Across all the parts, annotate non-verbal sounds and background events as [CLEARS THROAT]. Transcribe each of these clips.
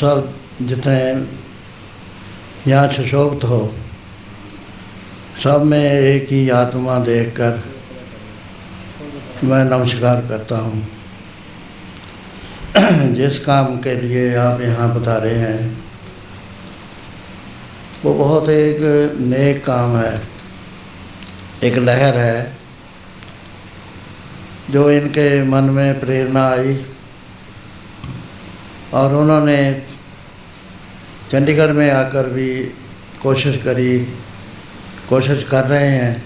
सब जितने यहाँ सुशोभित हो, सब में एक ही आत्मा देखकर मैं नमस्कार करता हूँ। [CLEARS THROAT] जिस काम के लिए आप यहाँ बता रहे हैं, वो बहुत एक नेक काम है, एक लहर है, जो इनके मन में प्रेरणा आई। और उन्होंने चंडीगढ़ में आकर भी कोशिश करी, कोशिश कर रहे हैं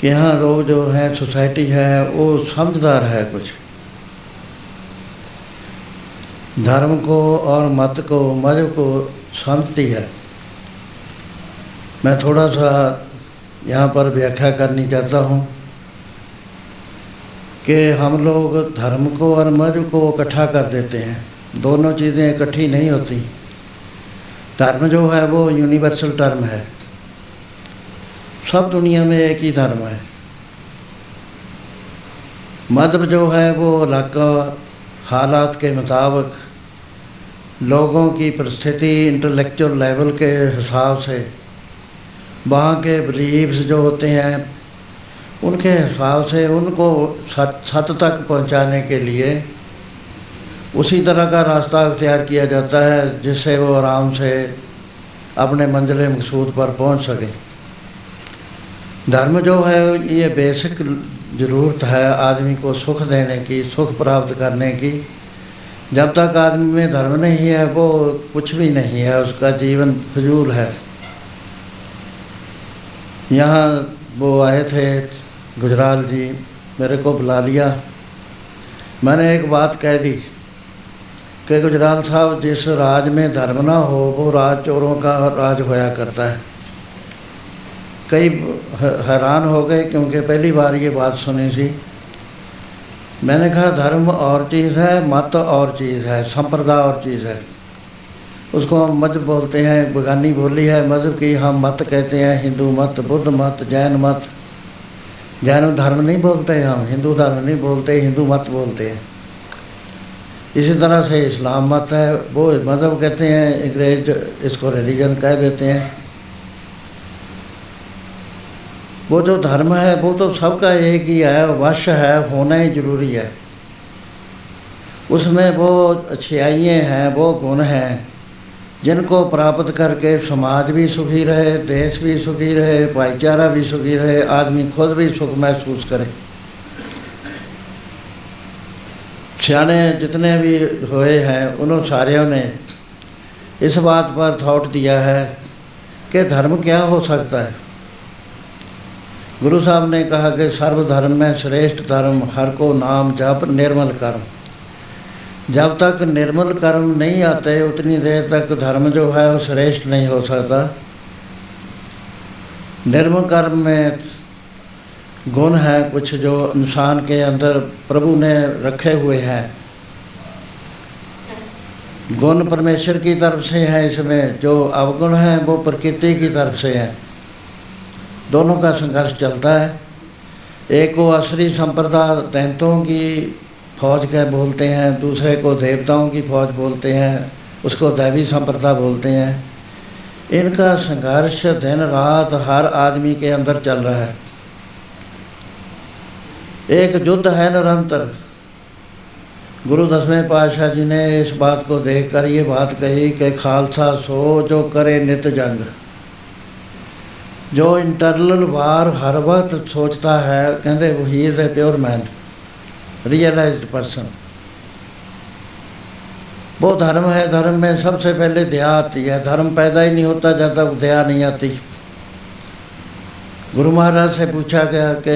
कि यहाँ लोग जो हैं सोसाइटी है, वो समझदार है कुछ। धर्म को और मत को मज़हब को समझती है। मैं थोड़ा सा यहाँ पर व्याख्या करनी चाहता हूँ कि हम लोग धर्म को और मज़हब को इकट्ठा कर देते हैं। दोनों चीज़ें इकट्ठी नहीं होती। धर्म जो है वो यूनिवर्सल टर्म है। सब दुनिया में एक ही धर्म है। मज़हब जो है वो इलाका, हालात के मुताबिक लोगों की परिस्थिति इंटेलेक्चुअल लेवल के हिसाब से, वहाँ के बिलीव्स जो होते हैं, उनके हिसाब से उनको सत सत तक पहुँचाने के लिए उसी तरह का रास्ता अख्तियार किया जाता है जिससे वो आराम से अपने मंजिल मकसूद पर पहुँच सके। धर्म जो है, ये बेसिक ज़रूरत है आदमी को सुख देने की, सुख प्राप्त करने की। जब तक आदमी में धर्म नहीं है, वो कुछ भी नहीं है, उसका जीवन फजूल है। यहाँ वो आए थे गुजराल जी, मेरे को बुला लिया। मैंने एक बात कह दी कि गुजराल साहब जिस राज में धर्म ना हो वो राज चोरों का राज होया करता है कई हैरान हो गए क्योंकि पहली बार ये बात सुनी थी मैंने कहा धर्म और चीज़ है मत और चीज़ है संप्रदाय और चीज़ है उसको हम मज़हब बोलते हैं बगानी बोली है मज़हब की हम मत कहते हैं हिंदू मत बुद्ध मत जैन मत जैन धर्म नहीं बोलते हम हिंदू धर्म नहीं बोलते हिंदू मत बोलते हैं इसी तरह से इस्लाम मत है। वो मज़हब कहते हैं, अंग्रेज़ इसको रिलीजन कह देते हैं। वो जो धर्म है, वो तो सबका एक ही है, वश है, होना ही ज़रूरी है। उसमें वो अच्छाइयाँ हैं, वो गुण हैं, जिनको प्राप्त करके समाज भी सुखी रहे, देश भी सुखी रहे, भाईचारा भी सुखी रहे, आदमी खुद भी सुख महसूस करे। सियाने जितने भी हुए हैं उन्होंने सारियों ने इस बात पर थॉट दिया है कि धर्म क्या हो सकता है। गुरु साहब ने कहा कि सर्वधर्म में श्रेष्ठ धर्म हर को नाम जप निर्मल कर्म। जब तक निर्मल कर्म नहीं आते, उतनी देर तक धर्म जो है, वो श्रेष्ठ नहीं हो सकता। निर्मल कर्म में गुण है, कुछ जो इंसान के अंदर प्रभु ने रखे हुए हैं। गुण परमेश्वर की तरफ़ से है इसमें, जो अवगुण है, वो प्रकृति की तरफ़ से है। दोनों का संघर्ष चलता है। एक को असली संप्रदा दैंतों की फौज कह बोलते हैं, दूसरे को देवताओं की फौज बोलते हैं, उसको दैवी संप्रदा बोलते हैं। इनका संघर्ष दिन रात हर आदमी के अंदर चल रहा है। एक युद्ध है निरंतर। गुरु दसवें पातशाह जी ने इस बात को देखकर ये बात कही कि खालसा सो जो करे नित जंग। जो इंटरनल वार हर वक्त सोचता है, कहते ही is a pure man realized person वो धर्म है, धर्म में सबसे पहले दया आती है, धर्म पैदा ही नहीं होता, जब तक दया नहीं आती। गुरु महाराज से पूछा गया कि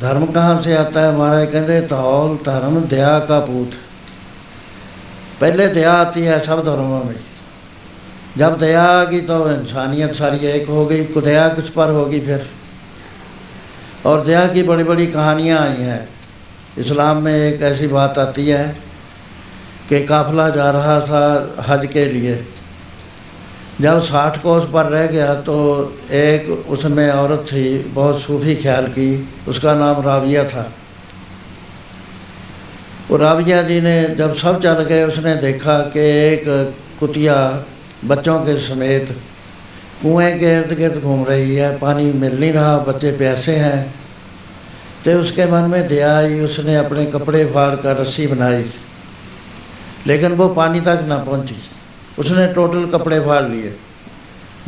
धर्म कहाँ से आता है? महाराज कहते तौल धर्म, दया का पूत पहले दया आती है सब धर्मों में। जब दया आ गई तो इंसानियत सारी एक हो गई। को दया किस पर होगी फिर? और दया की बड़ी बड़ी कहानियाँ आई हैं। इस्लाम में एक ऐसी बात आती है कि काफिला जा रहा था हज के लिए। जब साठ कोस पर रह गया तो एक उसमें औरत थी, बहुत सूफी ख्याल की, उसका नाम राविया था। वो राबिया जी ने जब सब चल गए, उसने देखा कि एक कुतिया बच्चों के समेत कुएँ के इर्द गिर्द घूम रही है, पानी मिल नहीं रहा, बच्चे प्यासे हैं। तो उसके मन में दया आई, उसने अपने कपड़े फाड़ कर रस्सी बनाई, लेकिन वो पानी तक ना पहुँची। उसने टोटल कपड़े फाड़ लिए।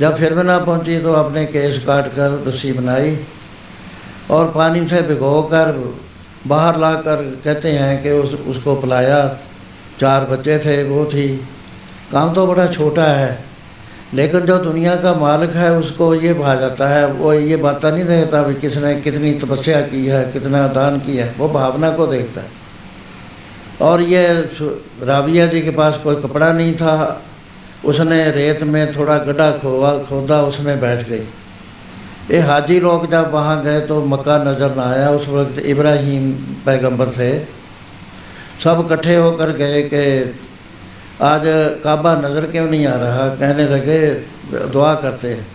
जब फिर भी ना पहुँची तो अपने केस काट कर रस्सी बनाई और पानी से भिगो कर बाहर ला कर कहते हैं कि उस, उसको पिलाया। चार बच्चे थे, वो थी। काम तो बड़ा छोटा है, लेकिन जो दुनिया का मालिक है, उसको ये भा जाता है। वो ये बात नहीं देखता भी किसने कितनी तपस्या की है, कितना दान किया है। वो भावना को देखता है। और ये राबिया जी के पास कोई कपड़ा नहीं था। उसने रेत में थोड़ा गड्ढा खोवा, खोदा, उसमें बैठ गई। ये हाजी लोग जब वहाँ गए तो मक्का नज़र ना आया। उस वक्त इब्राहिम पैगंबर थे। सब इकट्ठे होकर गए कि आज काबा नज़र क्यों नहीं आ रहा? कहने लगे, दुआ करते हैं।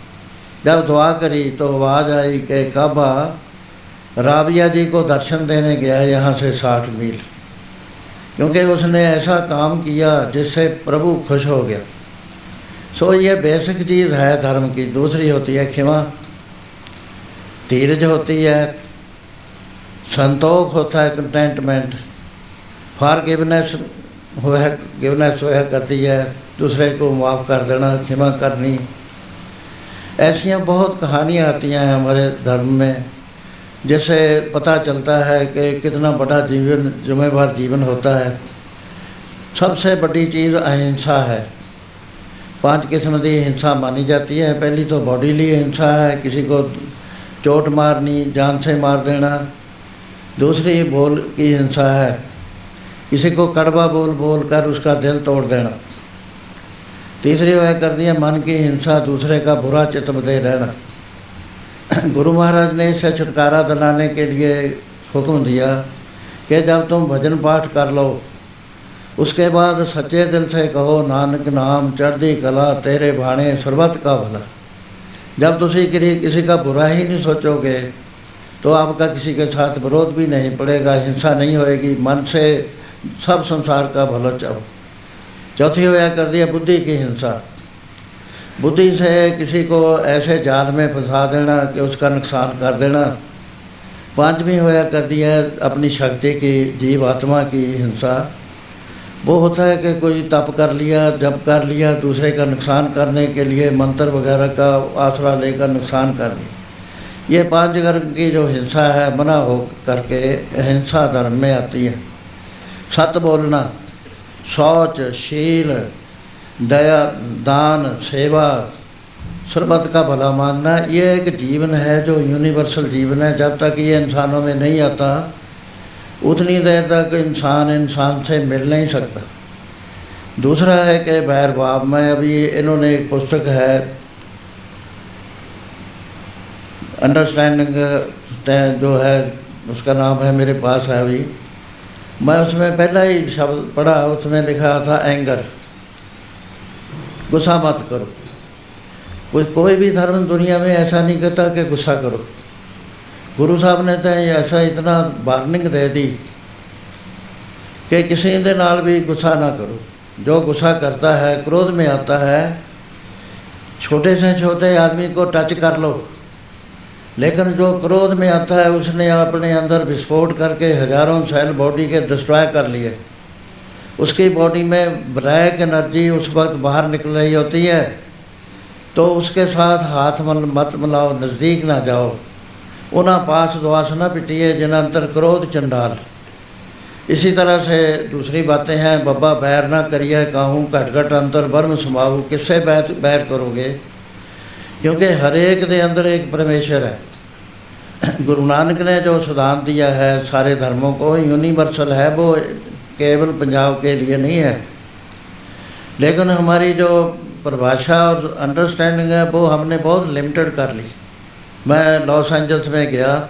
जब दुआ करी तो आवाज़ आई कि काबा, राबिया जी को दर्शन देने गया है, यहाँ से साठ मील। क्योंकि उसने ऐसा काम किया जिससे प्रभु खुश हो गया। सो ये बेसिक चीज़ है धर्म की। दूसरी होती है क्षमा धीरज होती है। संतोख होता है कंटेंटमेंट फॉर गिवनेस वह गिवनेस वह करती है। दूसरे को माफ़ कर देना क्षमा करनी। ऐसियाँ बहुत कहानियाँ आती हैं हमारे धर्म में, जिससे पता चलता है कि कितना बड़ा जीवन, जुम्मेवार जीवन होता है। सबसे बड़ी चीज़ अहिंसा है। पाँच किस्म की हिंसा मानी जाती है। पहली तो बॉडीली हिंसा है, किसी को चोट मारनी, जान से मार देना। दूसरी बोल की हिंसा है, किसी को कड़वा बोल बोल कर उसका दिल तोड़ देना। तीसरी वह कर दिया मन की हिंसा, दूसरे का बुरा चित्त दे रहना। गुरु महाराज ने इसे छुटकारा दिलाने के लिए हुक्म दिया कि जब तुम भजन पाठ कर लो उसके बाद सच्चे दिल से कहो, नानक नाम चढ़ती कला, तेरे भाणे सर्वत का भला। जब तुम किसी किसी का बुरा ही नहीं सोचोगे तो आपका किसी के साथ विरोध भी नहीं पड़ेगा, हिंसा नहीं होएगी, मन से सब संसार का भला चाहो। चौथी होया कर दिया, बुद्धि की हिंसा। बुद्धि से किसी को ऐसे जाल में फंसा देना कि उसका नुकसान कर देना। पांचवी होया कर दिया, अपनी शक्ति की, जीव आत्मा की हिंसा। वो होता है कि कोई तप कर लिया जब कर लिया, दूसरे का नुकसान करने के लिए मंत्र वगैरह का आसरा लेकर नुकसान कर लिया ये पाँच गर्म की जो हिंसा है, मना हो करके हिंसा धर्म में आती है। सत बोलना, शौच, शील, दया, दान, सेवा, सरबत का भला मानना, ये एक जीवन है जो यूनिवर्सल जीवन है। जब तक ये इंसानों में नहीं आता उतनी देर तक इंसान इंसान से मिल नहीं सकता। दूसरा है कि बैर बाप, में अभी इन्होंने एक पुस्तक है अंडरस्टैंडिंग जो है, उसका नाम है मेरे पास है अभी। मैं उसमें पहला ही शब्द पढ़ा, उसमें लिखा था एंगर गुस्सा मत करो। कोई कोई भी धर्म दुनिया में ऐसा नहीं कहता कि गुस्सा करो। गुरु साहब ने तो ऐसा इतना वार्निंग दे दी कि किसी के नाल भी गुस्सा ना करो। जो गुस्सा करता है, क्रोध में आता है, छोटे से छोटे आदमी को टच कर लो। लेकिन जो क्रोध में आता है, उसने अपने अंदर विस्फोट करके हज़ारों सेल बॉडी के डिस्ट्रॉय कर लिए। उसकी बॉडी में ब्लैक एनर्जी उस वक्त बाहर निकल रही होती है। तो उसके साथ हाथ मत मिलाओ, नज़दीक ना जाओ। ਉਹਨਾਂ पास द्वास न पिटिए जिन्ह अंतर क्रोध चंडाल। इसी तरह से दूसरी बातें हैं बबा बैर ना करिए, काहूँ घट घट अंतर ब्रह्म समाहू किससे बैत बैर करोगे? क्योंकि हरेक के अंदर एक परमेश्वर है। गुरु नानक ने जो सिद्धांत दिया है, सारे धर्मों को यूनिवर्सल है, वो केवल पंजाब के लिए नहीं है। लेकिन हमारी जो परिभाषा और अंडरस्टैंडिंग है, वो हमने बहुत लिमिटेड कर ली। मैं लॉस एंजल्स में गया।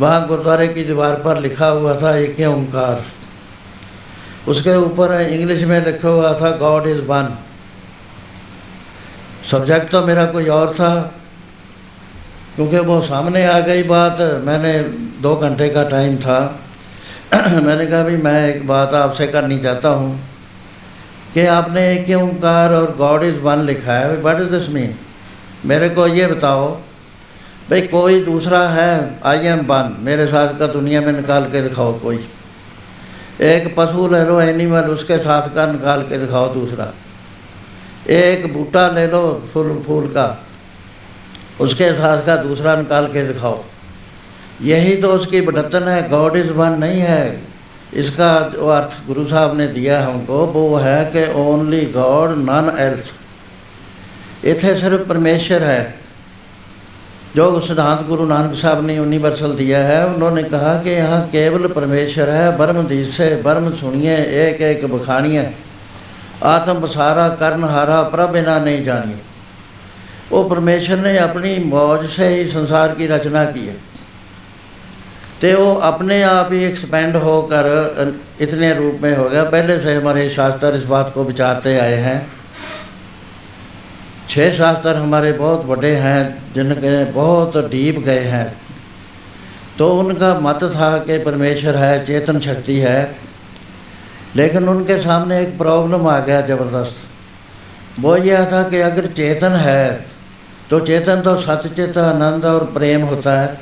वहाँ गुरुद्वारे की दीवार पर लिखा हुआ था एक ओंकार? उसके ऊपर इंग्लिश में लिखा हुआ था गॉड इज़ वन सब्जेक्ट तो मेरा कोई और था, क्योंकि वो सामने आ गई बात। मैंने दो घंटे का टाइम था। [CLEARS THROAT] मैंने कहा, भाई, मैं एक बात आपसे करनी चाहता हूँ कि आपने एक ओंकार और गॉड इज़ वन लिखा है? वट इज़ दिस मीन मेरे को ये बताओ भाई कोई दूसरा है आई एम वन मेरे साथ का दुनिया में निकाल के दिखाओ कोई। एक पशु ले लो एनिमल उसके साथ का निकाल के दिखाओ दूसरा। एक बूटा ले लो, फूल फूल का। उसके साथ का दूसरा निकाल के दिखाओ। यही तो उसकी बढतन है गॉड इज़ वन नहीं है। इसका जो अर्थ गुरु साहब ने दिया है हमको, वो है कि ओनली गॉड नन एल्थ इथे सिर्फ़ परमेश्वर है। जो सिद्धांत गुरु नानक साहब ने यूनिवर्सल दिया है उन्होंने कहा कि यहाँ केवल परमेश्वर है ब्रह्म दीसे ब्रह्म सुनिए एक एक बखानिए आत्म बसारा कर्ण हारा प्रभ बिना नहीं जानिए वो परमेश्वर ने अपनी मौज से ही संसार की रचना की है तो वो अपने आप ही एक्सपेंड होकर इतने रूप में हो गया पहले से हमारे शास्त्र इस बात को विचारते आए हैं छह शास्त्र हमारे बहुत बड़े हैं, जिनके बहुत डीप गए हैं। तो उनका मत था कि परमेश्वर है, चेतन शक्ति है। लेकिन उनके सामने एक प्रॉब्लम आ गया ज़बरदस्त। वो यह था कि अगर चेतन है तो चेतन तो सत्यचित आनंद और प्रेम होता है।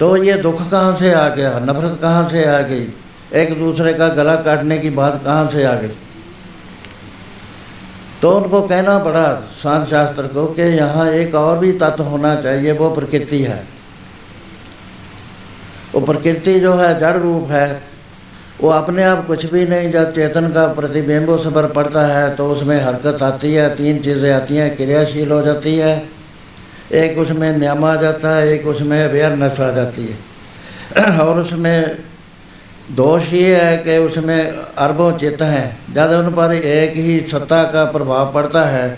तो ये दुख कहाँ से आ गया? नफरत कहाँ से आ गई? एक दूसरे का गला काटने की बात कहाँ से आ गई? तो उनको कहना पड़ा सांख शास्त्र को कि यहाँ एक और भी तत्व होना चाहिए, वो प्रकृति है। वो प्रकृति जो है जड़ रूप है। वो अपने आप कुछ भी नहीं, जब चेतन का प्रतिबिंब उस पर पड़ता है तो उसमें हरकत आती है, तीन चीज़ें आती हैं, क्रियाशील हो जाती है। एक उसमें नियम आ जाता है, एक उसमें अवेयरनेस आ जाती है। और उसमें दोष ये है कि उसमें अरबों चित्त हैं। जब उन पर एक ही सत्ता का प्रभाव पड़ता है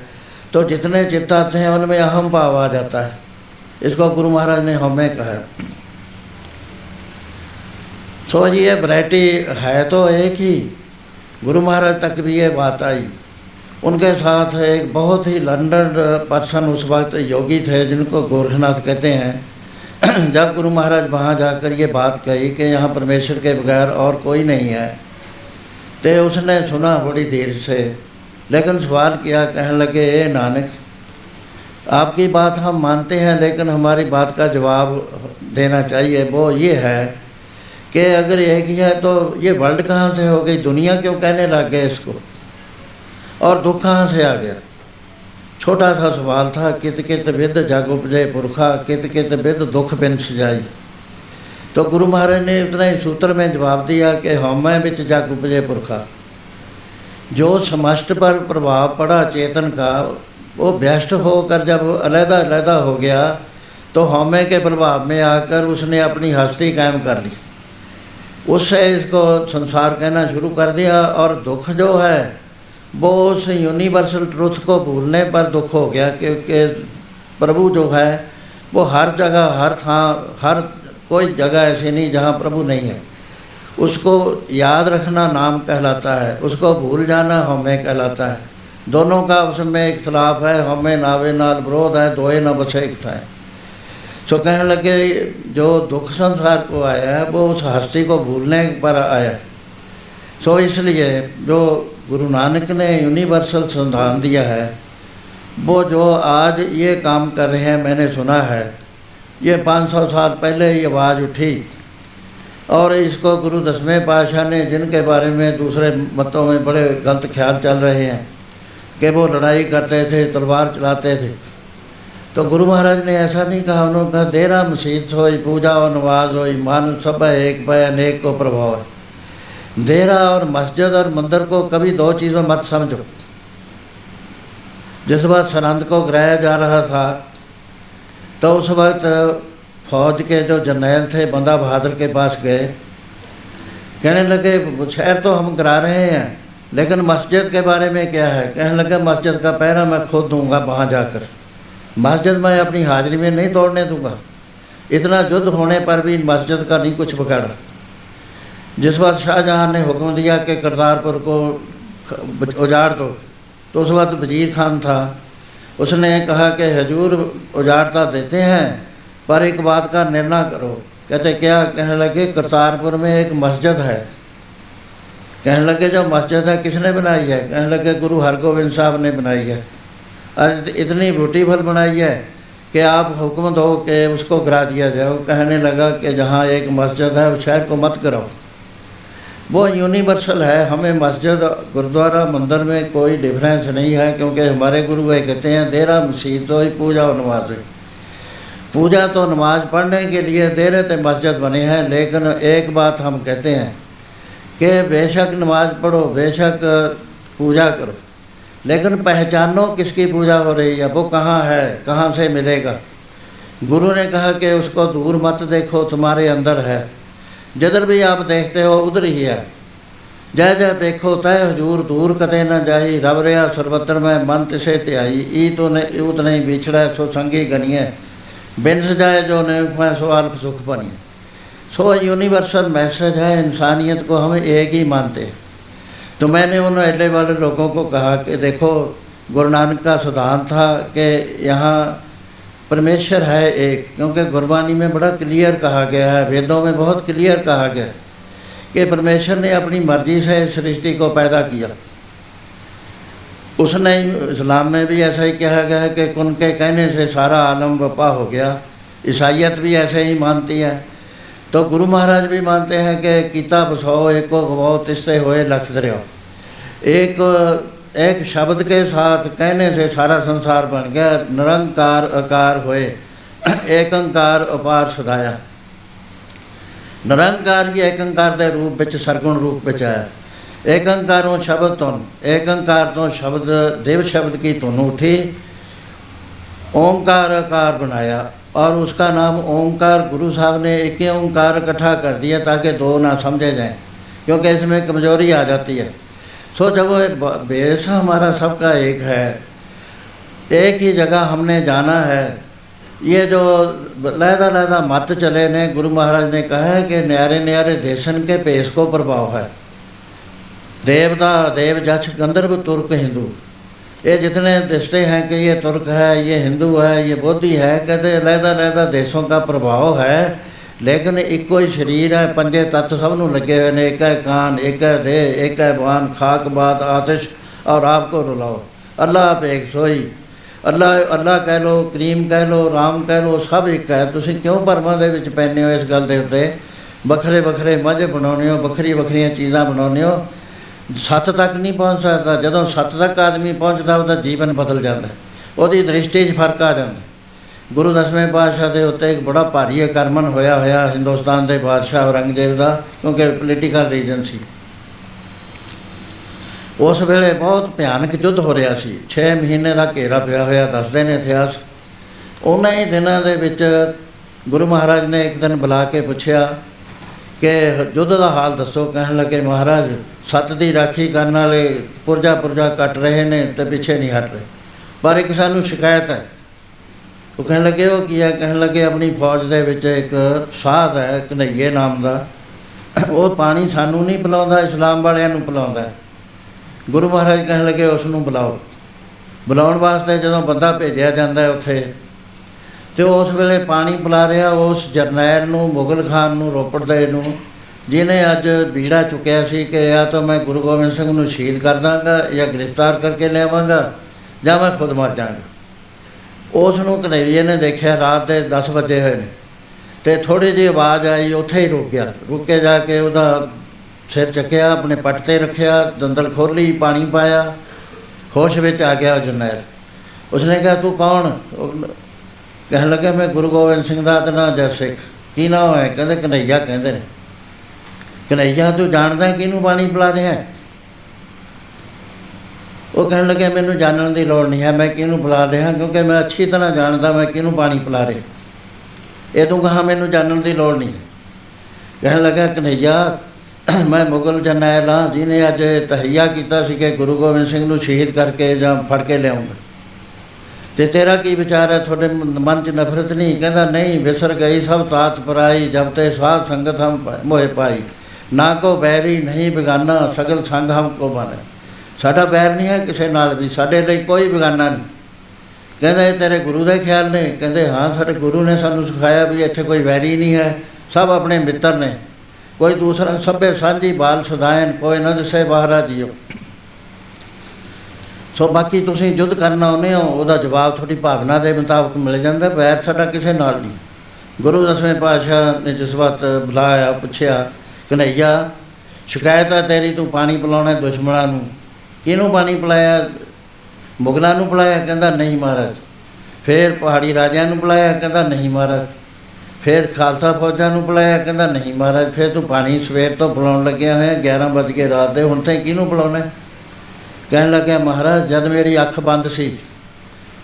तो जितने चित्त आते हैं, उनमें अहम भाव आ जाता है। इसको गुरु महाराज ने हमें कहा। सो ये वैरायटी है तो एक ही। गुरु महाराज तक भी ये बात आई। उनके साथ एक बहुत ही लंडन पर्सन उस वक्त योगी थे, जिनको गोरखनाथ कहते हैं। [CLEARS THROAT] जब गुरु महाराज वहाँ जाकर ये बात कही कि यहाँ परमेश्वर के बगैर और कोई नहीं है तो उसने सुना बड़ी देर से, लेकिन सवाल किया, कहने लगे, ए नानक, आपकी बात हम मानते हैं, लेकिन हमारी बात का जवाब देना चाहिए। वो ये है कि अगर एक ही है तो ये वर्ल्ड कहाँ से हो गई? दुनिया क्यों कहने लग गए इसको? और दुख कहाँ से आ गया? छोटा सा सवाल था, कित कित विद जग उपजय पुरखा, कित कित विद दुख बिन सजाई। तो गुरु महाराज ने इतना ही सूत्र में जवाब दिया कि हमें बिच जग उपजय पुरखा। जो समस्त पर प्रभाव पड़ा चेतन का, वो व्यस्त होकर जब अलहदा अलहदा हो गया तो हमें के प्रभाव में आकर उसने अपनी हस्ती कायम कर ली। उससे इसको संसार कहना शुरू कर दिया और दुख जो है वो उस यूनिवर्सल ट्रूथ को भूलने पर दुख हो गया, क्योंकि प्रभु जो है, वो हर जगह, हर था, हर कोई जगह ऐसी नहीं जहाँ प्रभु नहीं है। उसको याद रखना नाम कहलाता है, उसको भूल जाना हमें कहलाता है। दोनों का उसमें इख्तलाफ है, हमें नावे नाल विरोध है, दोए न बसे एक है सो कहने लगे, जो दुख संसार को आया है, वो उस हस्ती को भूलने पर आया। सो इसलिए जो गुरु नानक ने यूनिवर्सल संधान दिया है। वो जो आज ये काम कर रहे हैं, मैंने सुना है। ये 500 साल पहले ये आवाज़ उठी। और इसको गुरु दसवें पातशाह ने, जिनके बारे में दूसरे मतों में बड़े गलत ख्याल चल रहे हैं, कि वो लड़ाई करते थे, तलवार चलाते थे। तो गुरु महाराज ने ऐसा नहीं कहा, उन्होंने कहा, देरा मसीत हो पूजा और नमाज़ हो मान सब एक पाए अनेक को प्रभाव है। देरा और मस्जिद और मंदिर को कभी दो चीज़ों मत समझो। जिस वक्त सरंद को गिराया जा रहा था तो उस वक्त फौज के जो जर्नैल थे, बंदा बहादुर के पास गए। कहने लगे, शहर तो हम गिरा रहे हैं, लेकिन मस्जिद के बारे में क्या है? कहने लगे, मस्जिद का पहरा मैं खुद दूँगा वहाँ जाकर। मस्जिद मैं अपनी हाजिरी में नहीं तोड़ने दूँगा। इतना युद्ध होने पर भी मस्जिद का नहीं कुछ बिगाड़ा। जिस वक्त शाहजहाँ ने हुक्म दिया कि करतारपुर को उजाड़ दो तो उस वक्त वज़ीर खान था। उसने कहा कि हजूर उजाड़ता देते हैं, पर एक बात का निर्णय करो। कहते, क्या? कहने लगे, करतारपुर में एक मस्जिद है। कहने लगे, जो मस्जिद है, किसने बनाई है? कहने लगे, गुरु हरगोविंद साहब ने बनाई है। आज इतनी ब्यूटीफुल बनाई है कि आप हुक्म दो कि उसको गिरा दिया जाए। कहने लगा कि जहाँ एक मस्जिद है, उस शहर को मत कराओ वो यूनिवर्सल है, हमें मस्जिद, गुरुद्वारा, मंदिर में कोई डिफरेंस नहीं है, क्योंकि हमारे गुरु ये कहते हैं देरा मसीह तो ही पूजा और नमाज़ पूजा तो नमाज़ पढ़ने के लिए दे तो मस्जिद बने हैं, लेकिन एक बात हम कहते हैं कि बेशक नमाज़ पढ़ो, बेशक पूजा करो, लेकिन पहचानो किसकी पूजा हो रही है, वो कहाँ है, कहाँ से मिलेगा? गुरु ने कहा कि उसको दूर मत देखो, तुम्हारे अंदर है। जिधर भी आप देखते हो, उधर ही है। जय जय देखो तय, हजूर दूर कते न जाई, रब रिया सर्वत्र में मन तिसे त्याई। ई तो ने यूत नहीं बिछड़ा, सो संगी गनिए। बिन सजाए जो ने मैं सो अल्प सुख बनिए। सो यूनिवर्सल मैसेज है, इंसानियत को हम एक ही मानते। तो मैंने उन अहले वाले लोगों को कहा कि देखो, गुरु नानक का सिद्धांत था कि यहाँ परमेश्वर है एक, क्योंकि गुरबानी में बड़ा क्लियर कहा गया है, वेदों में बहुत क्लियर कहा गया है कि परमेश्वर ने अपनी मर्ज़ी से सृष्टि को पैदा किया। उसने इस्लाम में भी ऐसा ही कहा गया है कि उनके कहने से सारा आलम वपा हो गया। ईसाइत भी ऐसे ही मानती है। तो गुरु महाराज भी मानते हैं कि किता बसो एको गवाओ तिस्ते होए लक्ष दरियो एक एक शब्द के साथ कहने से सारा संसार बन गया निरंकार आकार होए एक अंकार अपार सदाया ਨਿਰੰਕਾਰ ਹੀ ਏਕੰਕਾਰ ਦੇ ਰੂਪ ਵਿੱਚ ਸਰਗੁਣ ਰੂਪ ਵਿੱਚ ਆਇਆ ਏਕੰਕਾਰੋਂ ਸ਼ਬਦ ਤੋਂ ਏਕੰਕਾਰ ਤੋਂ ਸ਼ਬਦ ਦੇਵ शब्द की धुन उठी ओंकार आकार बनाया और उसका नाम ओंकार गुरु साहब ने एक ही ओंकार इकट्ठा कर दिया ताकि दो ना समझे जाएं क्योंकि इसमें कमजोरी आ जाती है सो जब वो ब- बेस हमारा सबका एक है, एक ही जगह हमने जाना है, ये जो लहदा लहदा मत चले ने, गुरु महाराज ने कहा है कि न्यारे न्यारे देशन के पेश को प्रभाव है। देवता, देव जक्ष गंधर्व, तुर्क, हिंदू। ये जितने दिसते हैं कि ये तुर्क है, ये हिंदू है, ये बौद्धि है, कहते लहदा लहदा देशों का प्रभाव है ਲੇਕਿਨ ਇੱਕੋ ਹੀ ਸਰੀਰ ਹੈ, ਪੰਜੇ ਤੱਤ ਸਭ ਨੂੰ ਲੱਗੇ ਹੋਏ ਨੇ, ਇੱਕ ਹੈ ਕਾਨ, ਇੱਕ ਹੈ ਦੇ ਇੱਕ ਹੈ ਬਾਨ ਖਾਕ, ਬਾਤ, ਆਤਿਸ਼, ਔਰ ਆਪ ਕੋ ਰੁਲਾਓ। ਅੱਲਾਹ ਆਪ ਇੱਕ ਸੋਈ। ਅੱਲਾਹ ਅੱਲਾਹ ਕਹਿ ਲੋ ਕਰੀਮ ਕਹਿ ਲੋ ਰਾਮ ਕਹਿ ਲੋ ਸਭ ਇੱਕ ਹੈ। ਤੁਸੀਂ ਕਿਉਂ ਭਰਮਾਂ ਦੇ ਵਿੱਚ ਪੈਨੇ ਹੋ ਇਸ ਗੱਲ ਦੇ ਉੱਤੇ? ਵੱਖਰੇ ਵੱਖਰੇ ਮਜ਼ਹਬ ਬਣਾਉਣੇ ਹੋ, ਵੱਖਰੀ ਵੱਖਰੀਆਂ ਚੀਜ਼ਾਂ ਬਣਾਉਣੇ ਹੋ। ਸੱਤ ਤੱਕ ਨਹੀਂ ਪਹੁੰਚ ਸਕਦਾ। ਜਦੋਂ ਸੱਤ ਤੱਕ ਆਦਮੀ ਪਹੁੰਚਦਾ, ਉਹਦਾ ਜੀਵਨ ਬਦਲ ਜਾਂਦਾ। ਉਹਦੀ ਦ੍ਰਿਸ਼ਟੀ 'ਚ ਫ਼ਰਕ ਆ ਜਾਂਦਾ। ਗੁਰੂ ਦਸਵੇਂ ਪਾਤਸ਼ਾਹ ਦੇ ਉੱਤੇ ਇੱਕ ਬੜਾ ਭਾਰੀ ਆਕਰਮਣ ਹੋਇਆ ਹੋਇਆ ਹਿੰਦੁਸਤਾਨ ਦੇ ਬਾਦਸ਼ਾਹ ਔਰੰਗਜ਼ੇਬ ਦਾ, ਕਿਉਂਕਿ ਪੋਲੀਟੀਕਲ ਰੀਜਨ ਸੀ। ਉਸ ਵੇਲੇ ਬਹੁਤ ਭਿਆਨਕ ਯੁੱਧ ਹੋ ਰਿਹਾ ਸੀ। 6 ਮਹੀਨੇ ਦਾ ਘੇਰਾ ਪਿਆ ਹੋਇਆ, ਦੱਸਦੇ ਨੇ ਇਤਿਹਾਸ। ਉਹਨਾਂ ਹੀ ਦਿਨਾਂ ਦੇ ਵਿੱਚ ਗੁਰੂ ਮਹਾਰਾਜ ਨੇ ਇੱਕ ਦਿਨ ਬੁਲਾ ਕੇ ਪੁੱਛਿਆ ਕਿ ਯੁੱਧ ਦਾ ਹਾਲ ਦੱਸੋ। ਕਹਿਣ ਲੱਗੇ, ਮਹਾਰਾਜ, ਸੱਤ ਦੀ ਰਾਖੀ ਕਰਨ ਵਾਲੇ ਪੁਰਜਾ ਪੁਰਜਾ ਕੱਟ ਰਹੇ ਨੇ ਤੇ ਪਿੱਛੇ ਨਹੀਂ ਹਟ ਰਹੇ। ਪਰ ਇੱਕ ਸਾਨੂੰ ਸ਼ਿਕਾਇਤ ਹੈ ਉਹ ਕਹਿਣ ਲੱਗੇ, ਉਹ ਕੀ ਹੈ? ਕਹਿਣ ਲੱਗੇ, ਆਪਣੀ ਫੌਜ ਦੇ ਵਿੱਚ ਇੱਕ ਸਾਧ ਹੈ ਕਨਈਏ ਨਾਮ ਦਾ। ਉਹ ਪਾਣੀ ਸਾਨੂੰ ਨਹੀਂ ਪਿਲਾਉਂਦਾ, ਇਸਲਾਮ ਵਾਲਿਆਂ ਨੂੰ ਪਿਲਾਉਂਦਾ। ਗੁਰੂ ਮਹਾਰਾਜ ਕਹਿਣ ਲੱਗੇ, ਉਸ ਨੂੰ ਬੁਲਾਓ। ਬੁਲਾਉਣ ਵਾਸਤੇ ਜਦੋਂ ਬੰਦਾ ਭੇਜਿਆ ਜਾਂਦਾ ਉੱਥੇ, ਤੇ ਉਸ ਵੇਲੇ ਪਾਣੀ ਪਿਲਾ ਰਿਹਾ, ਉਸ ਜਰਨੈਲ ਨੂੰ, ਮੁਗਲ ਖਾਨ ਨੂੰ, ਰੋਪੜ ਦੇ ਨੂੰ, ਜਿਹਨੇ ਅੱਜ ਬੀੜਾ ਚੁੱਕਿਆ ਸੀ ਕਿ ਜਾਂ ਤਾਂ ਮੈਂ ਗੁਰੂ ਗੋਬਿੰਦ ਸਿੰਘ ਨੂੰ ਸ਼ਹੀਦ ਕਰ ਦਾਂਗਾ ਜਾਂ ਗ੍ਰਿਫਤਾਰ ਕਰਕੇ ਲਿਆਵਾਂਗਾ ਜਾਂ ਮੈਂ ਖੁਦ ਮਰ ਜਾਵਾਂਗਾ। ਉਸ ਨੂੰ ਕਨਈਏ ਨੇ ਦੇਖਿਆ, ਰਾਤ ਦੇ 10 ਵਜੇ ਹੋਏ ਨੇ। ਤੇ ਥੋੜੀ ਜਿਹੀ ਆਵਾਜ਼ ਆਈ, ਉੱਥੇ ਹੀ ਰੁਕ ਗਿਆ। ਰੁਕੇ ਜਾ ਕੇ ਉਹਦਾ ਸਿਰ ਚੱਕਿਆ, ਆਪਣੇ ਪੱਟ ਤੇ ਰੱਖਿਆ, ਦੰਦਲ ਖੋਲੀ ਪਾਣੀ ਪਾਇਆ, ਹੋਸ਼ ਵਿੱਚ ਆ ਗਿਆ ਉਹ ਜਰਨੈਲ। ਉਸਨੇ ਕਿਹਾ, ਤੂੰ ਕੌਣ? ਕਹਿਣ ਲੱਗਾ, ਮੈਂ ਗੁਰੂ ਗੋਬਿੰਦ ਸਿੰਘ ਦਾ ਤੇ ਜੈ ਸਿੱਖ। ਕੀ ਨਾਮ ਹੈ ਕਹਿੰਦੇ ਕਨਈਆ ਕਹਿੰਦੇ ਨੇ। ਕਨਈਆ ਤੂੰ ਜਾਣਦਾ ਕਿਹਨੂੰ ਪਾਣੀ ਪਿਲਾ ਰਿਹਾ ਹੈ? ਉਹ ਕਹਿਣ ਲੱਗਿਆ ਮੈਨੂੰ ਜਾਣਨ ਦੀ ਲੋੜ ਨਹੀਂ ਹੈ, ਮੈਂ ਕਿਹਨੂੰ ਪਿਲਾ ਰਿਹਾ? ਕਿਉਂਕਿ ਮੈਂ ਅੱਛੀ ਤਰ੍ਹਾਂ ਜਾਣਦਾ, ਮੈਂ ਕਿਹਨੂੰ ਪਾਣੀ ਪਿਲਾ ਰਿਹਾ? ਇਹ ਤੂੰ ਕਹਾ ਮੈਨੂੰ ਜਾਣਨ ਦੀ ਲੋੜ ਨਹੀਂ ਹੈ। ਕਹਿਣ ਲੱਗਾ ਕਨਈਆ ਮੈਂ ਮੁਗਲ ਜਰਨੈਲ ਹਾਂ, ਜਿਹਨੇ ਅੱਜ ਤਹਈਆ ਕੀਤਾ ਸੀ ਕਿ ਗੁਰੂ ਗੋਬਿੰਦ ਸਿੰਘ ਨੂੰ ਸ਼ਹੀਦ ਕਰਕੇ ਜਾਂ ਫੜ ਕੇ ਲਿਆਉਂਗਾ ਤੇ ਤੇਰਾ ਕੀ ਵਿਚਾਰ ਹੈ? ਤੁਹਾਡੇ ਮਨ 'ਚ ਨਫ਼ਰਤ ਨਹੀਂ? ਕਹਿੰਦਾ, ਨਹੀਂ, ਵਿਸਰ ਗਈ, ਸਭ ਤਾਤ ਪਰਾਈ, ਜਬ ਤੇ ਸਾਧ ਸੰਗਤ ਹਮ ਪ- ਮੋਹਿ ਪਾਈ। ਨਾ ਕੋ ਬੈਰੀ, ਨਹੀਂ ਬਿਗਾਨਾ, ਸਗਲ ਸੰਗ ਹਮ ਕੋ ਬਨੇ ਸਾਡਾ ਬੈਰ ਨਹੀਂ ਹੈ ਕਿਸੇ ਨਾਲ ਵੀ, ਸਾਡੇ ਲਈ ਕੋਈ ਬਿਗਾਨਾ ਨਹੀਂ। ਕਹਿੰਦਾ, ਇਹ ਤੇਰੇ ਗੁਰੂ ਦੇ ਖਿਆਲ ਨੇ? ਕਹਿੰਦੇ, ਹਾਂ, ਸਾਡੇ ਗੁਰੂ ਨੇ ਸਾਨੂੰ ਸਿਖਾਇਆ ਵੀ ਇੱਥੇ ਕੋਈ ਵੈਰੀ ਨਹੀਂ ਹੈ, ਸਭ ਆਪਣੇ ਮਿੱਤਰ ਨੇ। ਕੋਈ ਦੂਸਰਾ ਸਭੇ ਸਾਂਝੀ ਬਾਲ ਸਦਾਇਨ, ਕੋਈ ਨਾ ਦਿਸੇ ਬਾਹਰਾ ਜੀਓ। ਸੋ ਬਾਕੀ ਤੁਸੀਂ ਯੁੱਧ ਕਰਨਾ ਆਉਂਦੇ ਹੋ, ਉਹਦਾ ਜਵਾਬ ਤੁਹਾਡੀ ਭਾਵਨਾ ਦੇ ਮੁਤਾਬਕ ਮਿਲ ਜਾਂਦਾ, ਵੈਰ ਸਾਡਾ ਕਿਸੇ ਨਾਲ ਨਹੀਂ। ਗੁਰੂ ਦਸਵੇਂ ਪਾਤਸ਼ਾਹ ਨੇ ਜਿਸ ਵਕਤ ਬੁਲਾਇਆ, ਪੁੱਛਿਆ, ਕਨਈਆ, ਸ਼ਿਕਾਇਤ ਆ ਤੇਰੀ, ਤੂੰ ਪਾਣੀ ਪਿਲਾਉਣਾ ਦੁਸ਼ਮਣਾਂ ਨੂੰ? ਕਿਹਨੂੰ ਪਾਣੀ ਪਿਲਾਇਆ, ਮੁਗਲਾਂ ਨੂੰ ਪਿਲਾਇਆ, ਕਹਿੰਦਾ ਨਹੀਂ ਮਹਾਰਾਜ। ਫਿਰ ਪਹਾੜੀ ਰਾਜਿਆਂ ਨੂੰ ਪਿਲਾਇਆ, ਕਹਿੰਦਾ ਨਹੀਂ ਮਹਾਰਾਜ। ਫਿਰ ਖਾਲਸਾ ਫੌਜਾਂ ਨੂੰ ਬੁਲਾਇਆ ਕਹਿੰਦਾ ਨਹੀਂ ਮਹਾਰਾਜ। ਫਿਰ ਤੂੰ ਪਾਣੀ ਸਵੇਰ ਤੋਂ ਬੁਲਾਉਣ ਲੱਗਿਆ ਹੋਇਆ 11 ਵਜੇ ਕੇ ਰਾਤ ਦੇ, ਹੁਣ ਤੇ ਕਿਹਨੂੰ ਬੁਲਾਉਣਾ ਕਹਿਣ ਲੱਗਿਆ, ਮਹਾਰਾਜ, ਜਦ ਮੇਰੀ ਅੱਖ ਬੰਦ ਸੀ,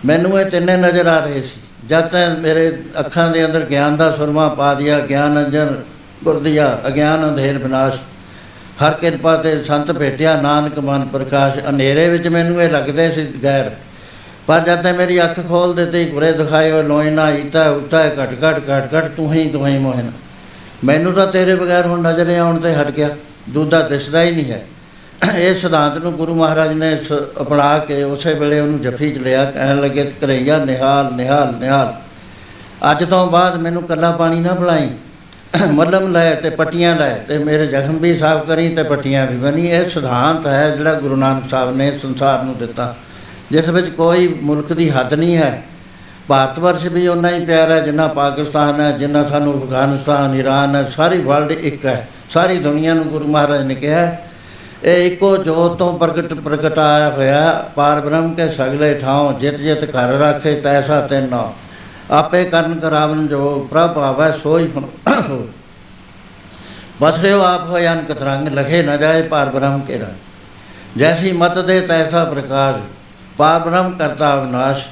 ਮੈਨੂੰ ਇਹ ਤਿੰਨੇ ਨਜ਼ਰ ਆ ਰਹੇ ਸੀ। ਜਦ ਤੱਕ ਮੇਰੇ ਅੱਖਾਂ ਦੇ ਅੰਦਰ ਗਿਆਨ ਦਾ ਸੁਰਮਾ ਪਾ ਦਿਆ, ਗਿਆਨ ਅੰਜਨ ਗੁਰਦਿਆ, ਅਗਿਆਨ, ਅੰਧੇਰ, ਵਿਨਾਸ਼ ਹਰ ਕਿਰਪਾ ਤੇ ਸੰਤ ਭੇਟਿਆ, ਨਾਨਕ ਮਨ ਪ੍ਰਕਾਸ਼। ਹਨੇਰੇ ਵਿੱਚ ਮੈਨੂੰ ਇਹ ਲੱਗਦੇ ਸੀ ਗੈਰ। ਪਰ ਜਦ ਤੱਕ ਮੇਰੀ ਅੱਖ ਖੋਲ ਦਿੱਤੀ, ਗੁਰੇ ਦਿਖਾਏ ਹੋਏ ਲੋਇਨਾ ਈਤਾ ਉਤਾ ਘਟ ਘਟ ਘਟ ਘਟ, ਤੂੰ ਹੀ ਤੂੰ ਹੀ ਮੋਹਨ। ਮੈਨੂੰ ਤਾਂ ਤੇਰੇ ਬਗੈਰ ਹੁਣ ਨਜ਼ਰੇ ਆਉਣ ਤੇ ਹਟ ਗਿਆ। ਦੂਜਾ ਦਿਸਦਾ ਹੀ ਨਹੀਂ ਹੈ। ਇਹ ਸਿਧਾਂਤ ਨੂੰ ਗੁਰੂ ਮਹਾਰਾਜ ਨੇ ਸ- ਅਪਣਾ ਕੇ ਉਸੇ ਵੇਲੇ ਉਹਨੂੰ ਜੱਫੀ ਚ ਲਿਆ, ਕਹਿਣ ਲੱਗੇ ਕਰਈਆ ਨਿਹਾਲ ਨਿਹਾਲ ਨਿਹਾਲ। ਅੱਜ ਤੋਂ ਬਾਅਦ ਮੈਨੂੰ ਕੱਲਾ ਪਾਣੀ ਨਾ ਪਿਲਾਈ। ਮੱਲਮ ਲੈ ਤੇ ਪੱਟੀਆਂ ਲੈ ਤੇ ਮੇਰੇ ਜ਼ਖਮ ਵੀ ਸਾਫ਼ ਕਰੀ ਤੇ ਪੱਟੀਆਂ ਵੀ ਬਣੀ ਇਹ ਸਿਧਾਂਤ ਹੈ ਜਿਹੜਾ ਗੁਰੂ ਨਾਨਕ ਸਾਹਿਬ ਨੇ ਸੰਸਾਰ ਨੂੰ ਦਿੱਤਾ। ਜਿਸ ਵਿੱਚ ਕੋਈ ਮੁਲਕ ਦੀ ਹੱਦ ਨਹੀਂ ਹੈ। ਭਾਰਤ ਵਰਸ਼ ਵੀ ਉਨਾ ਹੀ ਪਿਆਰਾ ਹੈ, ਜਿੰਨਾ ਪਾਕਿਸਤਾਨ ਹੈ, ਜਿੰਨਾ ਸਾਨੂੰ ਅਫਗਾਨਿਸਤਾਨ ਈਰਾਨ ਹੈ, ਸਾਰੀ ਵਰਲਡ ਇੱਕ ਹੈ। ਸਾਰੀ ਦੁਨੀਆ ਨੂੰ ਗੁਰੂ ਮਹਾਰਾਜ ਨੇ ਕਿਹਾ ਇਹ ਇੱਕੋ ਜੋਤ ਤੋਂ ਪ੍ਰਗਟ ਪ੍ਰਗਟਾਇਆ ਹੋਇਆ ਪਾਰ ਬ੍ਰਹਮ ਕੇ ਸਗਲੇ ਠਾਉ, ਜਿਤ ਜਿਤ ਘਰ ਰੱਖੇ, ਤੈਸਾ ਤੈਨਾ ਆਪੇ ਕਰਨ ਕਰਾਵਨ ਜੋ ਪ੍ਰਭ ਆਵੈ, ਸੋਈ ਹੋ ਬਸਰਿਓ ਆਪ ਹੋਇ ਅਨਕ ਤਰੰਗ ਲਖੇ ਨ ਜਾਏ ਪਾਰ ਬ੍ਰਹਮ ਕੇ ਰੰਗ ਜੈਸੀ ਮਤ ਦੇ ਤੈਸਾ ਪ੍ਰਕਾਸ਼ ਪਾਰ ਬ੍ਰਹਮ ਕਰਤਾ ਅਵਨਾਸ਼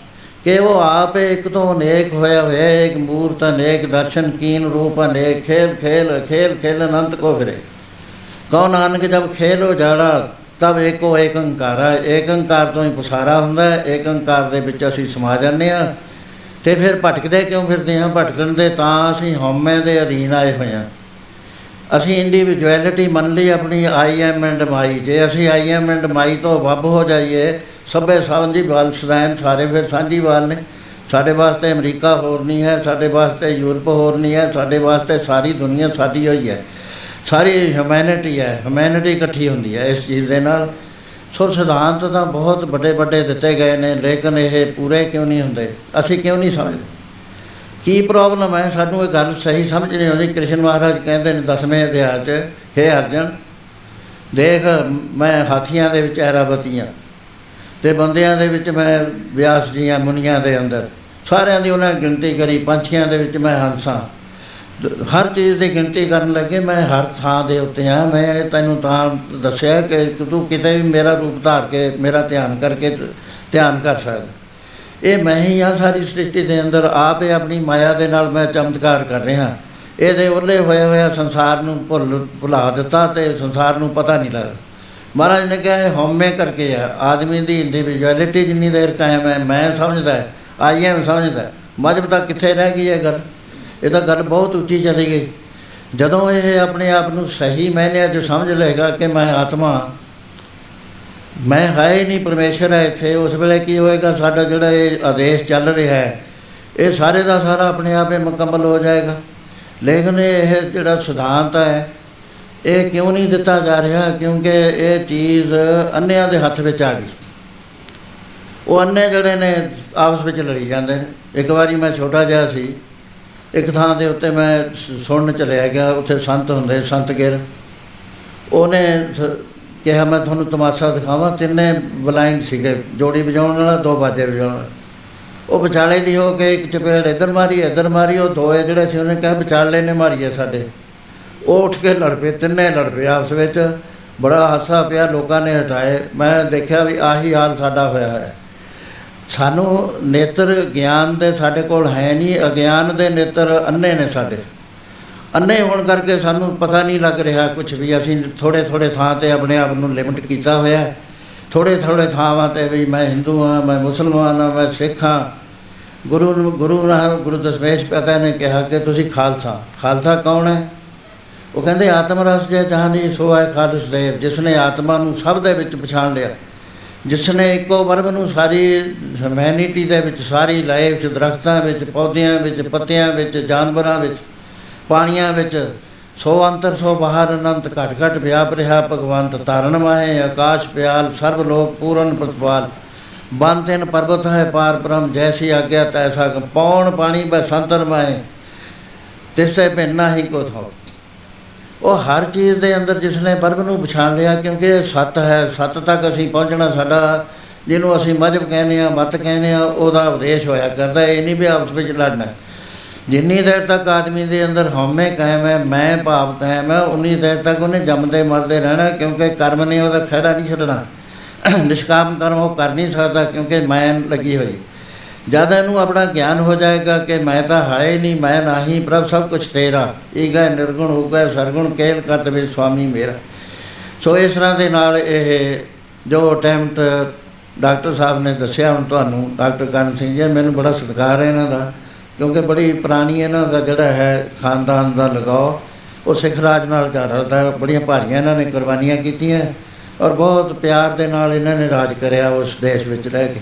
ਕਿ ਉਹ ਆਪ ਇੱਕ ਤੋਂ ਅਨੇਕ ਹੋਇਆ ਹੋਇਆ ਇੱਕ ਮੂਰਤ ਅਨੇਕ ਦਰਸ਼ਨ ਕੀਨ ਰੂਪ ਅਨੇਕ ਖੇਲ ਖੇਲ ਖੇਲ ਖੇਲ ਅਨੰਤ ਕੋ ਫਿਰੇ ਕਉ ਨਾਨਕ ਜਬ ਖੇਲੋ ਜਾੜਾ ਤਬ ਏਕੋ ਏਕ ਓੰਕਾਰ ਹੈ ਏਕ ਓੰਕਾਰ ਤੋਂ ਹੀ ਪਸਾਰਾ ਹੁੰਦਾ ਹੈ ਏਕ ਓੰਕਾਰ ਦੇ ਵਿੱਚ ਅਸੀਂ ਸਮਾ ਜਾਂਦੇ ਹਾਂ ਤੇ ਫਿਰ ਭਟਕਦੇ ਕਿਉਂ ਫਿਰਦੇ ਹਾਂ? ਭਟਕਣ ਦੇ ਤਾਂ ਅਸੀਂ ਹਉਮੈ ਦੇ ਅਧੀਨ ਆਏ ਹੋਏ ਹਾਂ। ਅਸੀਂ ਇੰਡੀਵਿਜੁਅਲਿਟੀ ਮੰਨ ਲਈ ਆਪਣੀ ਆਈ ਐਮ ਐਂਡ ਮਾਈ ਜੇ ਅਸੀਂ ਆਈ ਐਮ ਐਂਡ ਮਾਈ ਤੋਂ ਵੱਬ ਹੋ ਜਾਈਏ, ਸਭੇ ਸਾਂਝੀ ਵਾਲ ਸਦਾਇਨ ਸਾਰੇ ਫਿਰ ਸਾਂਝੀ ਵਾਲ ਨੇ। ਸਾਡੇ ਵਾਸਤੇ ਅਮਰੀਕਾ ਹੋਰ ਨਹੀਂ ਹੈ, ਸਾਡੇ ਵਾਸਤੇ ਯੂਰਪ ਹੋਰ ਨਹੀਂ ਹੈ, ਸਾਡੇ ਵਾਸਤੇ ਸਾਰੀ ਦੁਨੀਆ ਸਾਡੀ ਹੋਈ ਹੈ। ਸਾਰੀ ਹਿਊਮੈਨਿਟੀ ਹੈ ਹਿਊਮੈਨਿਟੀ ਇਕੱਠੀ ਹੁੰਦੀ ਹੈ ਇਸ ਚੀਜ਼ ਦੇ ਨਾਲ। ਸੋ ਸਿਧਾਂਤ ਤਾਂ ਬਹੁਤ ਵੱਡੇ ਵੱਡੇ ਦਿੱਤੇ ਗਏ ਨੇ, ਲੇਕਿਨ ਇਹ ਪੂਰੇ ਕਿਉਂ ਨਹੀਂ ਹੁੰਦੇ? ਅਸੀਂ ਕਿਉਂ ਨਹੀਂ ਸਮਝਦੇ? ਕੀ ਪ੍ਰੋਬਲਮ ਹੈ? ਸਾਨੂੰ ਇਹ ਗੱਲ ਸਹੀ ਸਮਝ ਨਹੀਂ ਆਉਂਦੀ। ਕ੍ਰਿਸ਼ਨ ਮਹਾਰਾਜ ਕਹਿੰਦੇ ਨੇ ਦਸਵੇਂ ਅਧਿਆਇ 'ਚ, ਹੇ ਅਰਜਨ, ਦੇਖ, ਮੈਂ ਹਾਥੀਆਂ ਦੇ ਵਿੱਚ ਐਰਾਵਤੀਆਂ ਤੇ ਬੰਦਿਆਂ ਦੇ ਵਿੱਚ ਮੈਂ ਵਿਆਸ ਜੀਆਂ ਮੁਨੀਆਂ ਦੇ ਅੰਦਰ। ਸਾਰਿਆਂ ਦੀ ਉਹਨਾਂ ਗਿਣਤੀ ਕਰੀ, ਪੰਛੀਆਂ ਦੇ ਵਿੱਚ ਮੈਂ ਹੰਸਾਂ। ਹਰ ਚੀਜ਼ ਦੀ ਗਿਣਤੀ ਕਰਨ ਲੱਗੇ, ਮੈਂ ਹਰ ਥਾਂ ਦੇ ਉੱਤੇ ਆ। ਮੈਂ ਤੈਨੂੰ ਤਾਂ ਦੱਸਿਆ ਕਿ ਤੂੰ ਕਿਤੇ ਵੀ ਮੇਰਾ ਰੂਪ ਧਾਰ ਕੇ, ਮੇਰਾ ਧਿਆਨ ਕਰਕੇ ਧਿਆਨ ਕਰ ਸਕਦਾ। ਇਹ ਮੈਂ ਹੀ ਆ ਸਾਰੀ ਸ੍ਰਿਸ਼ਟੀ ਦੇ ਅੰਦਰ, ਆਪ ਹੀ ਆਪਣੀ ਮਾਇਆ ਦੇ ਨਾਲ ਮੈਂ ਚਮਤਕਾਰ ਕਰ ਰਿਹਾ। ਇਹਦੇ ਉੱਲੇ ਹੋਇਆ ਹੋਇਆ ਸੰਸਾਰ ਨੂੰ ਭੁੱਲ, ਭੁਲਾ ਦਿੱਤਾ ਤੇ ਸੰਸਾਰ ਨੂੰ ਪਤਾ ਨਹੀਂ ਲੱਗਦਾ। ਮਹਾਰਾਜ ਨੇ ਕਿਹਾ, ਇਹ ਹਉਮੈ ਕਰਕੇ ਆ। ਆਦਮੀ ਦੀ ਇੰਡੀਵਿਜੁਅਲਿਟੀ ਜਿੰਨੀ ਦੇਰ ਕਾਇਮ ਹੈ, ਮੈਂ ਸਮਝਦਾ ਆਈ ਐਮ ਸਮਝਦਾ। ਮਜਬ ਤੱਕ ਕਿੱਥੇ ਰਹਿ ਗਈ ਹੈ ਗੱਲ? ਇਹ ਤਾਂ ਗੱਲ ਬਹੁਤ ਉੱਚੀ ਚਲੀ ਗਈ। ਜਦੋਂ ਇਹ ਆਪਣੇ ਆਪ ਨੂੰ ਸਹੀ ਮਾਇਨਿਆਂ 'ਚ ਸਮਝ ਲਏਗਾ ਕਿ ਮੈਂ ਆਤਮਾ ਮੈਂ ਹੈ ਹੀ ਨਹੀਂ ਪਰਮੇਸ਼ਰ ਹੈ ਇੱਥੇ, ਉਸ ਵੇਲੇ ਕੀ ਹੋਏਗਾ? ਸਾਡਾ ਜਿਹੜਾ ਇਹ ਆਦੇਸ਼ ਚੱਲ ਰਿਹਾ ਹੈ, ਇਹ ਸਾਰੇ ਦਾ ਸਾਰਾ ਆਪਣੇ ਆਪ ਹੀ ਮੁਕੰਮਲ ਹੋ ਜਾਏਗਾ। ਲੇਕਿਨ ਇਹ ਜਿਹੜਾ ਸਿਧਾਂਤ ਹੈ, ਇਹ ਕਿਉਂ ਨਹੀਂ ਦਿੱਤਾ ਜਾ ਰਿਹਾ? ਕਿਉਂਕਿ ਇਹ ਚੀਜ਼ ਅੰਨਿਆਂ ਦੇ ਹੱਥ ਵਿੱਚ ਆ ਗਈ। ਉਹ ਅੰਨੇ ਜਿਹੜੇ ਨੇ ਆਪਸ ਵਿੱਚ ਲੜੀ ਜਾਂਦੇ ਨੇ। ਇੱਕ ਵਾਰੀ ਮੈਂ ਛੋਟਾ ਜਿਹਾ ਸੀ ਇੱਕ ਥਾਂ ਦੇ ਉੱਤੇ ਮੈਂ ਸੁਣਨ ਚਲਿਆ ਗਿਆ, ਉੱਥੇ ਸੰਤ ਹੁੰਦੇ ਸੰਤ ਗਿਰ ਉਹਨੇ ਸ- ਕਿਹਾ, ਮੈਂ ਤੁਹਾਨੂੰ ਤਮਾਸ਼ਾ ਦਿਖਾਵਾਂ। ਤਿੰਨੇ ਬਲਾਈਂਡ ਸੀਗੇ, ਜੋੜੀ ਵਜਾਉਣ ਵਾਲਾ, ਦੋ ਬਾਜੇ ਵਜਾਉਣ ਵਾਲਾ। ਉਹ ਵਿਚਾਲੇ ਦੀ ਹੋ ਕੇ ਇੱਕ ਚਪੇੜ ਇੱਧਰ ਮਾਰੀ ਇੱਧਰ ਮਾਰੀ, ਉਹ ਦੋਏ ਜਿਹੜੇ ਸੀ, ਉਹਨੇ ਕਿਹਾ, ਵਿਚਾਲੇ ਨੇ ਮਾਰੀ ਹੈ ਸਾਡੇ। ਉਹ ਉੱਠ ਕੇ ਲੜ ਪਏ, ਤਿੰਨੇ ਲੜ ਪਏ ਆਪਸ ਵਿੱਚ। ਬੜਾ ਹਾਸਾ ਪਿਆ, ਲੋਕਾਂ ਨੇ ਹਟਾਏ। ਮੈਂ ਦੇਖਿਆ ਵੀ ਆਹੀ ਹਾਲ ਸਾਡਾ ਹੋਇਆ ਹੈ। ਸਾਨੂੰ ਨੇਤਰ ਗਿਆਨ ਦੇ ਸਾਡੇ ਕੋਲ ਹੈ ਨਹੀਂ, ਅਗਿਆਨ ਦੇ ਨੇਤਰ ਅੰਨੇ ਨੇ ਸਾਡੇ। ਅੰਨੇ ਹੋਣ ਕਰਕੇ ਸਾਨੂੰ ਪਤਾ ਨਹੀਂ ਲੱਗ ਰਿਹਾ ਕੁਝ ਵੀ। ਅਸੀਂ ਥੋੜੇ ਥੋੜੇ ਥਾਂ ਤੇ ਆਪਣੇ ਆਪ ਨੂੰ ਲਿਮਟ ਕੀਤਾ ਹੋਇਆ ਹੈ। ਥੋੜੇ ਥੋੜੇ ਥਾਵਾਂ ਤੇ ਵੀ ਮੈਂ ਹਿੰਦੂ ਹਾਂ, ਮੈਂ ਮੁਸਲਮਾਨ ਹਾਂ, ਮੈਂ ਸਿੱਖ ਹਾਂ। ਗੁਰੂ ਨੂੰ, ਗੁਰੂ ਨਾਲ ਗੁਰੂ ਦਸ਼ਮੇਸ਼ ਪਿਤਾ ਨੇ ਕਿਹਾ ਕਿ ਤੁਸੀਂ ਖਾਲਸਾ। ਖਾਲਸਾ ਕੌਣ ਹੈ? ਉਹ ਕਹਿੰਦੇ, ਆਤਮ ਰਸ ਜੇ ਜਹਾਨੀ, ਸੋ ਹੈ ਖਾਲਸ ਦੇਵ ਜਿਸ ਨੇ ਆਤਮਾ ਨੂੰ ਸਭ ਦੇ ਵਿੱਚ ਪਛਾਣ ਲਿਆ। ਜਿਸ ਨੇ ਇੱਕੋ ਵਰਗ ਨੂੰ ਸਾਰੀ ਹਿਊਮੈਨਿਟੀ ਦੇ ਵਿੱਚ, ਸਾਰੀ ਲਾਈਫ ਚ, ਦਰਖਤਾਂ ਵਿੱਚ, ਪੌਦਿਆਂ ਵਿੱਚ, ਪੱਤਿਆਂ ਵਿੱਚ, ਜਾਨਵਰਾਂ ਵਿੱਚ, ਪਾਣੀਆਂ ਵਿੱਚ ਸੋ ਅੰਤਰ ਸੋ ਬਾਹਰ ਅਨੰਤ ਘਟ ਘਟ ਵਿਆਪ ਰਿਹਾ, ਭਗਵੰਤ ਤਾਰਨ ਮਾਹੇ, ਆਕਾਸ਼ ਪਿਆਲ ਸਰਬ ਲੋਕ ਪੂਰਨ ਪ੍ਰਤਪਾਲ। ਬੰਤਨ ਪਰਬਤ ਹੈ ਪਾਰ ਬ੍ਰਹਮ, ਜੈਸੀ ਆਗਿਆ ਤੈਸਾ ਕ- ਪੌਣ ਪਾਣੀ ਬੈ ਸੰਤਰ ਮਾਹੇ ਤਿਸੈ ਭਿੰਨਾ ਹੀ ਕੋ ਥੋ ਉਹ ਹਰ ਚੀਜ਼ ਦੇ ਅੰਦਰ ਜਿਸਨੇ ਪਰਬ ਨੂੰ ਪਛਾਣ ਲਿਆ, ਕਿਉਂਕਿ ਇਹ ਸੱਤ ਹੈ, ਸੱਤ ਤੱਕ ਅਸੀਂ ਪਹੁੰਚਣਾ ਸਾਡਾ, ਜਿਹਨੂੰ ਅਸੀਂ ਮਜਬ ਕਹਿੰਦੇ ਆ ਮਤ ਕਹਿੰਦੇ ਆ ਉਹਦਾ ਉਪਦੇਸ਼ ਹੋਇਆ ਕਰਦਾ, ਇਹ ਨਹੀਂ ਵੀ ਆਪਸ ਵਿੱਚ ਲੜਨਾ ਜਿੰਨੀ ਦੇਰ ਤੱਕ ਆਦਮੀ ਦੇ ਅੰਦਰ ਹਉਮੈ ਕਾਇਮ ਹੈ, ਮੈਂ ਭਾਵ ਕਾਇਮ ਹੈ, ਉਨੀ ਦੇਰ ਤੱਕ ਉਹਨੇ ਜੰਮਦੇ ਮਰਦੇ ਰਹਿਣਾ, ਕਿਉਂਕਿ ਕਰਮ ਨੇ ਉਹਦਾ ਖਹਿੜਾ ਨਹੀਂ ਛੱਡਣਾ। ਨਿਸ਼ਕਾਮ ਕਰਮ ਉਹ ਕਰ ਨਹੀਂ ਸਕਦਾ, ਕਿਉਂਕਿ ਮੈਂ ਲੱਗੀ ਹੋਈ। ਜਦ ਇਹਨੂੰ ਆਪਣਾ ਗਿਆਨ ਹੋ ਜਾਏਗਾ ਕਿ ਮੈਂ ਤਾਂ ਹੈ ਨਹੀਂ, ਮੈਂ ਨਹੀਂ ਪ੍ਰਭ ਸਭ ਕੁਝ ਤੇਰਾ। ਈਗਾ ਨਿਰਗੁਣ ਹੋਗਾ ਸਰਗੁਣ ਕੇਲ ਕਰਤ ਵੇ ਸੁਆਮੀ ਮੇਰਾ। ਸੋ ਇਸ ਤਰ੍ਹਾਂ ਦੇ ਨਾਲ ਇਹ ਜੋ ਅਟੈਂਪਟ ਡਾਕਟਰ ਸਾਹਿਬ ਨੇ ਦੱਸਿਆ, ਹੁਣ ਤੁਹਾਨੂੰ ਡਾਕਟਰ ਕਰਨ ਸਿੰਘ ਜੀ ਮੈਨੂੰ ਬੜਾ ਸਤਿਕਾਰ ਹੈ ਇਹਨਾਂ ਦਾ, ਕਿਉਂਕਿ ਬੜੀ ਪੁਰਾਣੀ ਇਹਨਾਂ ਦਾ ਜਿਹੜਾ ਹੈ ਖਾਨਦਾਨ ਦਾ ਲਗਾਓ, ਉਹ ਸਿੱਖ ਰਾਜ ਨਾਲ ਜਾ ਰਲਦਾ ਹੈ। ਬੜੀਆਂ ਭਾਰੀਆਂ ਇਹਨਾਂ ਨੇ ਕੁਰਬਾਨੀਆਂ ਕੀਤੀਆਂ, ਔਰ ਬਹੁਤ ਪਿਆਰ ਦੇ ਨਾਲ ਇਹਨਾਂ ਨੇ ਰਾਜ ਕਰਿਆ ਉਸ ਦੇਸ਼ ਵਿੱਚ ਰਹਿ ਕੇ।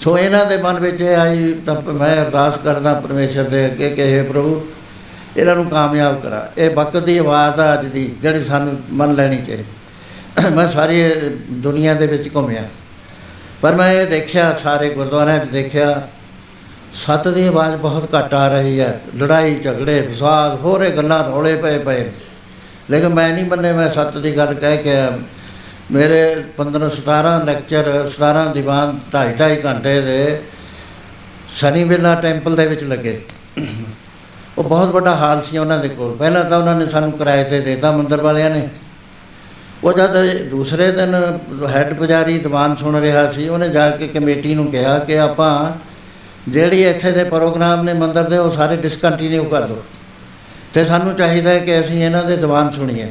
ਸੋ ਇਹਨਾਂ ਦੇ ਮਨ ਵਿੱਚ ਇਹ ਆਈ ਤਾਂ ਮੈਂ ਅਰਦਾਸ ਕਰਦਾ ਪਰਮੇਸ਼ਰ ਦੇ ਅੱਗੇ ਕਿ हे ਪ੍ਰਭੂ, ਇਹਨਾਂ ਨੂੰ ਕਾਮਯਾਬ ਕਰਾ। ਇਹ ਵਕਤ ਦੀ ਆਵਾਜ਼ ਆ ਅੱਜ ਦੀ, ਜਿਹੜੀ ਸਾਨੂੰ ਮੰਨ ਲੈਣੀ ਚਾਹੀਦੀ। ਮੈਂ ਸਾਰੀ ਦੁਨੀਆ ਦੇ ਵਿੱਚ ਘੁੰਮਿਆ। ਪਰ ਮੈਂ ਇਹ ਦੇਖਿਆ, ਸਾਰੇ ਗੁਰਦੁਆਰਿਆਂ 'ਚ ਦੇਖਿਆ, ਸੱਤ ਦੀ ਆਵਾਜ਼ ਬਹੁਤ ਘੱਟ ਆ ਰਹੀ ਹੈ। ਲੜਾਈ, ਝਗੜੇ ਫਸਾਦ ਹੋਰੇ ਗੱਲਾਂ ਰੌਲੇ ਪਏ ਪਏ ਲੇਕਿਨ ਮੈਂ ਨਹੀਂ ਮੰਨੇ, ਮੈਂ ਸੱਤ ਦੀ ਗੱਲ ਕਹਿ ਕੇ ਆਇਆ। ਮੇਰੇ 15 17 ਲੈਕਚਰ 17 ਦੀਵਾਨ, ਢਾਈ ਢਾਈ ਘੰਟੇ ਦੇ ਸ਼ਨੀ ਵੇਲਾ ਟੈਂਪਲ ਦੇ ਵਿੱਚ ਲੱਗੇ। ਉਹ ਬਹੁਤ ਵੱਡਾ ਹਾਲ ਸੀ ਉਹਨਾਂ ਦੇ ਕੋਲ। ਪਹਿਲਾਂ ਤਾਂ ਉਹਨਾਂ ਨੇ ਸਾਨੂੰ ਕਿਰਾਏ ਤੇ ਦੇਤਾ ਮੰਦਰ ਵਾਲਿਆਂ ਨੇ। ਉਹ ਜਦ ਦੂਸਰੇ ਦਿਨ ਹੈੱਡ ਪੁਜਾਰੀ ਦੀਵਾਨ ਸੁਣ ਰਿਹਾ ਸੀ, ਉਹਨੇ ਜਾ ਕੇ ਕਮੇਟੀ ਨੂੰ ਕਿਹਾ ਕਿ ਆਪਾਂ ਜਿਹੜੀ ਇੱਥੇ ਦੇ ਪ੍ਰੋਗਰਾਮ ਨੇ ਮੰਦਰ ਦੇ, ਉਹ ਸਾਰੇ ਡਿਸਕੰਟੀਨਿਊ ਕਰ ਦਿਓ। ਤੇ ਸਾਨੂੰ ਚਾਹੀਦਾ ਹੈ ਕਿ ਅਸੀਂ ਇਹਨਾਂ ਦੇ ਦੀਵਾਨ ਸੁਣੀਏ।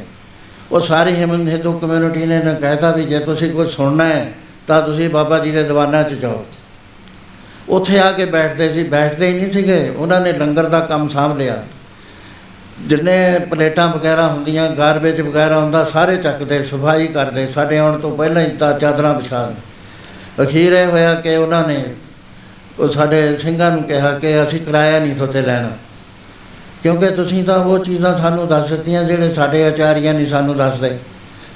ਉਹ ਸਾਰੀ ਹਿਮਨ ਹਿੰਦੂ ਕਮਿਊਨਿਟੀ ਨੇ ਨਾ ਕਹਿਤਾ ਵੀ ਜੇ ਤੁਸੀਂ ਕੁਝ ਸੁਣਨਾ ਹੈ, ਤਾਂ ਤੁਸੀਂ ਬਾਬਾ ਜੀ ਦੇ ਦੀਵਾਨਾਂ 'ਚ ਜਾਓ। ਉੱਥੇ ਆ ਕੇ ਬੈਠਦੇ ਸੀ, ਬੈਠਦੇ ਹੀ ਨਹੀਂ ਸੀਗੇ। ਉਹਨਾਂ ਨੇ ਲੰਗਰ ਦਾ ਕੰਮ ਸਾਂਭ ਲਿਆ। ਜਿੰਨੇ ਪਲੇਟਾਂ ਵਗੈਰਾ ਹੁੰਦੀਆਂ ਗਾਰਬੇਜ ਵਗੈਰਾ ਹੁੰਦਾ, ਸਾਰੇ ਚੱਕਦੇ, ਸਫ਼ਾਈ ਕਰਦੇ। ਸਾਡੇ ਆਉਣ ਤੋਂ ਪਹਿਲਾਂ ਹੀ ਤਾਂ ਚਾਦਰਾਂ ਵਿਛਾ ਦਿੰਦੇ। ਅਖੀਰ ਇਹ ਹੋਇਆ ਕਿ ਉਹਨਾਂ ਨੇ, ਉਹ ਸਾਡੇ ਸਿੰਘਾਂ ਨੂੰ ਕਿਹਾ ਕਿ ਅਸੀਂ ਕਿਰਾਇਆ ਨਹੀਂ ਤੁਹਾਤੇ ਲੈਣਾ। ਕਿਉਂਕਿ ਤੁਸੀਂ ਤਾਂ ਉਹ ਚੀਜ਼ਾਂ ਸਾਨੂੰ ਦੱਸ ਦਿੱਤੀਆਂ ਜਿਹੜੇ ਸਾਡੇ ਆਚਾਰੀਆਂ ਨਹੀਂ ਸਾਨੂੰ ਦੱਸਦੇ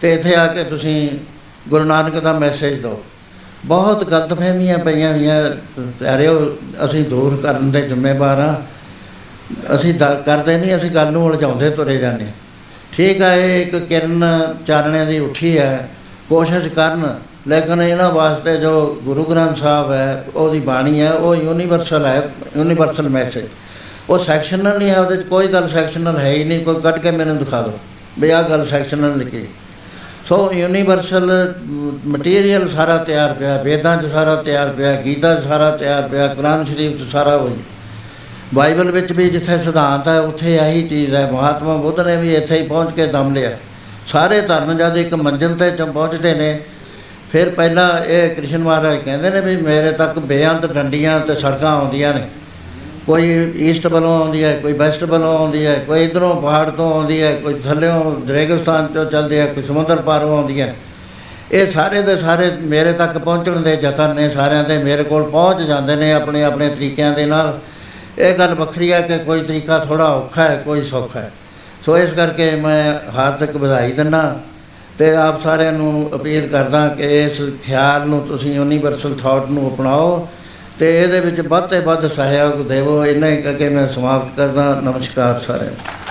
ਤੇ ਇੱਥੇ ਆ ਕੇ ਤੁਸੀਂ ਗੁਰੂ ਨਾਨਕ ਦਾ ਮੈਸੇਜ ਦਿਓ ਬਹੁਤ ਗਲਤਫਹਿਮੀਆਂ ਪਈਆਂ ਹੋਈਆਂ ਪਿਆਰਿਓ ਅਸੀਂ ਦੂਰ ਕਰਨ ਦੇ ਜ਼ਿੰਮੇਵਾਰ ਹਾਂ ਅਸੀਂ ਦ- ਕਰਦੇ ਨਹੀਂ ਅਸੀਂ ਗੱਲ ਨੂੰ ਉਲਝਾਉਂਦੇ ਤੁਰੇ ਜਾਂਦੇ ਹਾਂ। ਠੀਕ ਹੈ ਇਹ ਇੱਕ ਕਿਰਨ ਚਾਨਣੇ ਦੀ ਉੱਠੀ ਹੈ ਕੋਸ਼ਿਸ਼ ਕਰਨ ਲੇਕਿਨ ਇਹਨਾਂ ਵਾਸਤੇ ਜੋ ਗੁਰੂ ਗ੍ਰੰਥ ਸਾਹਿਬ ਹੈ, ਉਹਦੀ ਬਾਣੀ ਹੈ, ਉਹ ਯੂਨੀਵਰਸਲ ਹੈ ਯੂਨੀਵਰਸਲ ਮੈਸੇਜ ਉਹ ਸੈਕਸ਼ਨਲ ਨਹੀਂ ਹੈ, ਉਹਦੇ 'ਚ ਕੋਈ ਗੱਲ ਸੈਕਸ਼ਨਲ ਹੈ ਹੀ ਨਹੀਂ, ਕੋਈ ਕੱਢ ਕੇ ਮੈਨੂੰ ਦਿਖਾ ਦਿਓ, ਵੀ ਆਹ ਗੱਲ ਸੈਕਸ਼ਨਲ ਲਿਖੀ ਸੋ ਯੂਨੀਵਰਸਲ ਮਟੀਰੀਅਲ ਸਾਰਾ ਤਿਆਰ ਪਿਆ, ਵੇਦਾਂ 'ਚ ਸਾਰਾ ਤਿਆਰ ਪਿਆ, ਗੀਤਾ 'ਚ ਸਾਰਾ ਤਿਆਰ ਪਿਆ, ਕੁਰਾਨ ਸ਼ਰੀਫ 'ਚ ਸਾਰਾ ਹੋਈ ਬਾਈਬਲ ਵਿੱਚ ਵੀ ਜਿੱਥੇ ਸਿਧਾਂਤ ਹੈ, ਉੱਥੇ ਇਹੀ ਚੀਜ਼ ਹੈ, ਮਹਾਤਮਾ ਬੁੱਧ ਨੇ ਵੀ ਇੱਥੇ ਹੀ ਪਹੁੰਚ ਕੇ ਦਮ ਲਿਆ। ਸਾਰੇ ਧਰਮ ਜਦ ਇੱਕ ਮੰਜ਼ਿਲ ਤੇ ਚ ਪਹੁੰਚਦੇ ਨੇ ਫਿਰ ਪਹਿਲਾਂ ਇਹ ਕ੍ਰਿਸ਼ਨ ਮਹਾਰਾਜ ਕਹਿੰਦੇ ਨੇ ਵੀ ਮੇਰੇ ਤੱਕ ਬੇਅੰਤ ਡੰਡੀਆਂ ਤੇ ਸੜਕਾਂ ਆਉਂਦੀਆਂ ਨੇ। ਕੋਈ ਈਸਟ ਵੱਲੋਂ ਆਉਂਦੀ ਹੈ, ਕੋਈ ਵੈਸਟ ਵੱਲੋਂ ਆਉਂਦੀ ਹੈ, ਕੋਈ ਇਧਰੋਂ ਪਹਾੜ ਤੋਂ ਆਉਂਦੀ ਹੈ, ਕੋਈ ਥੱਲਿਓਂ ਰੇਗਿਸਤਾਨ ਤੋਂ ਚੱਲਦੀ ਹੈ, ਕੋਈ ਸਮੁੰਦਰ ਪਾਰੋਂ ਆਉਂਦੀ ਹੈ। ਇਹ ਸਾਰੇ ਦੇ ਸਾਰੇ ਮੇਰੇ ਤੱਕ ਪਹੁੰਚਣ ਦੇ ਯਤਨ ਨੇ ਸਾਰਿਆਂ ਦੇ, ਮੇਰੇ ਕੋਲ ਪਹੁੰਚ ਜਾਂਦੇ ਨੇ ਆਪਣੇ ਆਪਣੇ ਤਰੀਕਿਆਂ ਦੇ ਨਾਲ। ਇਹ ਗੱਲ ਵੱਖਰੀ ਹੈ ਕਿ ਕੋਈ ਤਰੀਕਾ ਥੋੜਾ ਔਖਾ ਹੈ, ਕੋਈ ਸੌਖਾ ਹੈ। ਸੋ ਇਸ ਕਰਕੇ ਮੈਂ ਹਾਰਦਿਕ ਵਧਾਈ ਦਿੰਦਾ। ਤੇ ਆਪ ਸਾਰਿਆਂ ਨੂੰ ਅਪੀਲ ਕਰਦਾ ਕਿ ਇਸ ਖਿਆਲ ਨੂੰ ਤੁਸੀਂ ਯੂਨੀਵਰਸਲ ਥਾਟ ਨੂੰ ਅਪਣਾਓ ਤੇ ਇਹਦੇ ਵਿੱਚ ਵੱਧ ਤੋਂ ਵੱਧ ਸਹਿਯੋਗ ਦੇਵੋ। ਇੰਨਾ ਹੀ ਕਹਿ ਮੈਂ ਸਮਾਪਤ ਕਰਦਾ। ਨਮਸਕਾਰ ਸਾਰਿਆਂ ਨੂੰ।